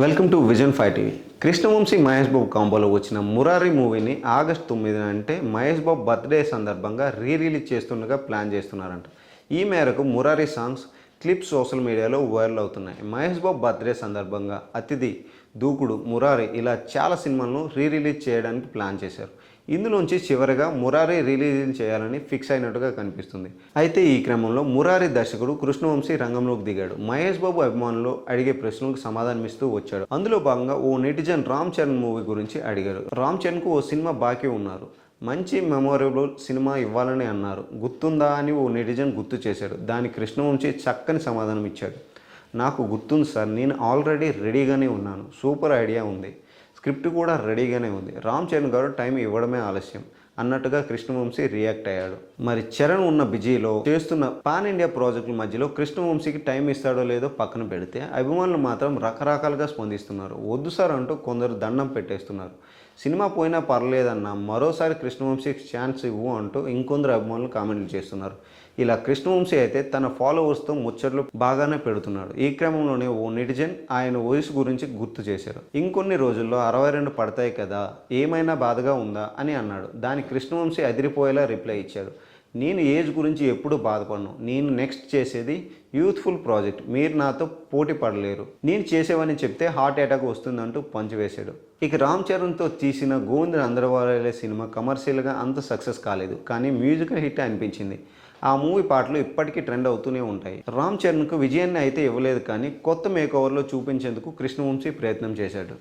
Welcome to vision five TV Krishna Vamsi Mahesh Babu కాంబోలో వచ్చిన మురారి మూవీని August తొమ్మిదిన అంటే మహేష్ బాబు బర్త్డే సందర్భంగా రీ రిలీజ్ చేస్తుండగా ప్లాన్ చేస్తున్నారంట. ఈ మేరకు మురారి సాంగ్స్ క్లిప్స్ సోషల్ మీడియాలో వైరల్ అవుతున్నాయి. మహేష్ బాబు బర్త్డే సందర్భంగా అతిథి దూకుడు మురారి ఇలా చాలా సినిమాలను రీ రిలీజ్ చేయడానికి ప్లాన్ చేశారు. ఇందులోంచి చివరిగా మురారి రిలీజ్ చేయాలని ఫిక్స్ అయినట్టుగా కనిపిస్తుంది. అయితే ఈ క్రమంలో మురారి దర్శకుడు కృష్ణవంశీ రంగంలోకి దిగాడు. మహేష్ బాబు అభిమానులు అడిగే ప్రశ్నలకు సమాధానమిస్తూ వచ్చాడు. అందులో భాగంగా ఓ నెటిజన్ రామ్ చరణ్ మూవీ గురించి అడిగారు. రామ్ చరణ్కు ఓ సినిమా బాకీ ఉన్నారు. మంచి మెమొరబుల్ సినిమా ఇవ్వాలని అన్నారు. గుర్తుందా అని ఓ నెటిజన్ గుర్తు చేశాడు. దానికి కృష్ణవంశీ చక్కని సమాధానం ఇచ్చాడు. నాకు గుర్తుంది సార్ నేను ఆల్రెడీ రెడీగానే ఉన్నాను. సూపర్ ఐడియా ఉంది. స్క్రిప్ట్ కూడా రెడీగానే ఉంది. రామ్ చరణ్ గారు టైం ఇవ్వడమే ఆలస్యం. అన్నట్టుగా కృష్ణవంశీ రియాక్ట్ అయ్యాడు. మరి చరణ్ ఉన్న బిజీలో చేస్తున్న పాన్ ఇండియా ప్రాజెక్టుల మధ్యలో కృష్ణవంశీకి టైం ఇస్తాడో లేదో పక్కన పెడితే అభిమానులు మాత్రం రకరకాలుగా స్పందిస్తున్నారు. వద్దు సార్ అంటూ కొందరు దండం పెట్టేస్తున్నారు. సినిమా పోయినా పర్లేదన్న మరోసారి కృష్ణవంశీకి ఛాన్స్ ఇవ్వు అంటూ ఇంకొందరు అభిమానులు కామెంట్లు చేస్తున్నారు. ఇలా కృష్ణవంశీ అయితే తన ఫాలోవర్స్తో ముచ్చట్లు బాగానే పెడుతున్నాడు. ఈ క్రమంలోనే ఓ నెటిజన్ ఆయన వయసు గురించి గుర్తు చేశారు. ఇంకొన్ని రోజుల్లో అరవై రెండు పడతాయి కదా ఏమైనా బాధగా ఉందా అని అన్నాడు. దానికి కృష్ణవంశీ అదిరిపోయేలా రిప్లై ఇచ్చాడు. నేను ఏజ్ గురించి ఎప్పుడు బాధపడను. నేను నెక్స్ట్ చేసేది యూత్ఫుల్ ప్రాజెక్ట్ మీరు నాతో పోటీ పడలేరు. నేను చేసేవని చెప్తే హార్ట్ అటాక్ వస్తుందంటూ పంచివేశాడు ఇక రామ్ చరణ్తో తీసిన గోవింద్ అందరవారే సినిమా కమర్షియల్గా అంత సక్సెస్ కాలేదు. కానీ మ్యూజికల్ హిట్ అనిపించింది. ఆ మూవీ పాటలు ఇప్పటికీ ట్రెండ్ అవుతూనే ఉంటాయి. రామ్ చరణ్కు విజయాన్ని అయితే ఇవ్వలేదు కానీ కొత్త మేకోవర్లో చూపించేందుకు కృష్ణవంశీ ప్రయత్నం చేశాడు.